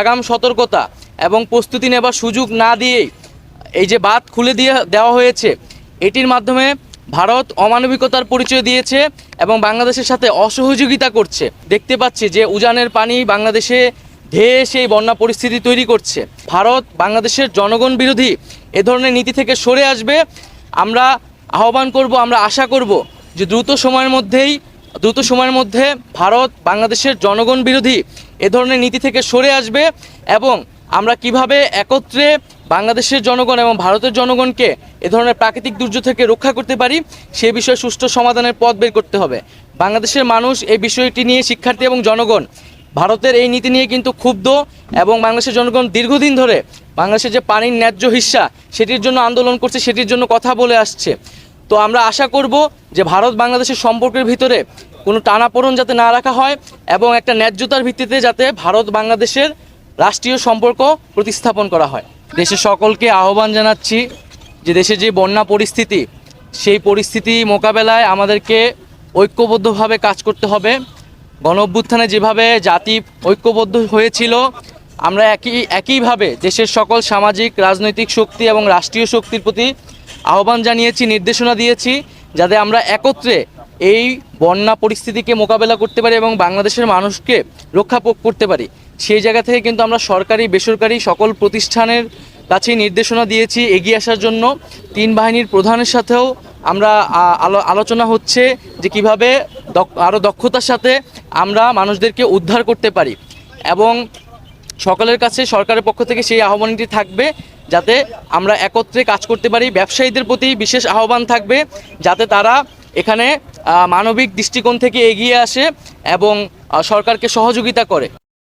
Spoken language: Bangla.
আগাম সতর্কতা এবং প্রস্তুতি নেবার সুযোগ না দিয়েই এই যে বাঁধ খুলে দিয়ে দেওয়া হয়েছে, এটির মাধ্যমে ভারত অমানবিকতার পরিচয় দিয়েছে এবং বাংলাদেশের সাথে অসহযোগিতা করছে। দেখতে পাচ্ছি যে উজানের পানি বাংলাদেশে ধেয়ে সেই বন্যা পরিস্থিতি তৈরি করছে। ভারত বাংলাদেশের জনগণ বিরোধী এ ধরনের নীতি থেকে সরে আসবে। আমরা আহ্বান করব, আমরা আশা করব যে দ্রুত সময়ের মধ্যেই দ্রুত সময়ের মধ্যে ভারত বাংলাদেশের জনগণ বিরোধী এ ধরনের নীতি থেকে সরে আসবে এবং আমরা কীভাবে একত্রে বাংলাদেশের জনগণ এবং ভারতের জনগণকে এ ধরনের প্রাকৃতিক দুর্যোগ থেকে রক্ষা করতে পারি, সে বিষয়ে সুষ্ঠু সমাধানের পথ বের করতে হবে। বাংলাদেশের মানুষ এই বিষয়টি নিয়ে শিক্ষার্থী এবং জনগণ, ভারতের এই নীতি নিয়ে কিন্তু ক্ষুব্ধ এবং বাংলাদেশের জনগণ দীর্ঘদিন ধরে বাংলাদেশের যে পানির ন্যায্য হিস্সা সেটির জন্য আন্দোলন করছে, সেটির জন্য কথা বলে আসছে। তো আমরা আশা করব যে ভারত বাংলাদেশের সম্পর্কের ভিতরে কোনো টানাপোড়ন যাতে না রাখা হয় এবং একটা ন্যায্যতার ভিত্তিতে যাতে ভারত বাংলাদেশের রাষ্ট্রীয় সম্পর্ক প্রতিস্থাপন করা হয়। দেশের সকলকে আহ্বান জানাচ্ছি যে দেশের যে বন্যা পরিস্থিতি, সেই পরিস্থিতি মোকাবেলায় আমাদেরকে ঐক্যবদ্ধভাবে কাজ করতে হবে। গণ অভ্যুত্থানে যেভাবে জাতি ঐক্যবদ্ধ হয়েছিল, আমরা একই, একইভাবে দেশের সকল সামাজিক, রাজনৈতিক শক্তি এবং রাষ্ট্রীয় শক্তির প্রতি আহ্বান জানিয়েছি, নির্দেশনা দিয়েছি যাতে আমরা একত্রে এই বন্যা পরিস্থিতিকে মোকাবেলা করতে পারি এবং বাংলাদেশের মানুষকে রক্ষা করতে পারি। সেই জায়গা থেকে কিন্তু আমরা সরকারি, বেসরকারি সকল প্রতিষ্ঠানের কাছে নির্দেশনা দিয়েছি এগিয়ে আসার জন্য। তিন বাহিনীর প্রধানের সাথেও আমরা আলো- আলোচনা হচ্ছে যে কীভাবে আরও দক্ষতার সাথে আমরা মানুষদেরকে উদ্ধার করতে পারি এবং সকলের কাছে সরকারের পক্ষ থেকে সেই আহ্বানটি থাকবে যাতে আমরা একত্রে কাজ করতে পারি। ব্যবসায়ীদের প্রতি বিশেষ আহ্বান থাকবে যাতে তারা এখানে মানবিক দৃষ্টিকোণ থেকে এগিয়ে আসে এবং সরকারকে সহযোগিতা করে।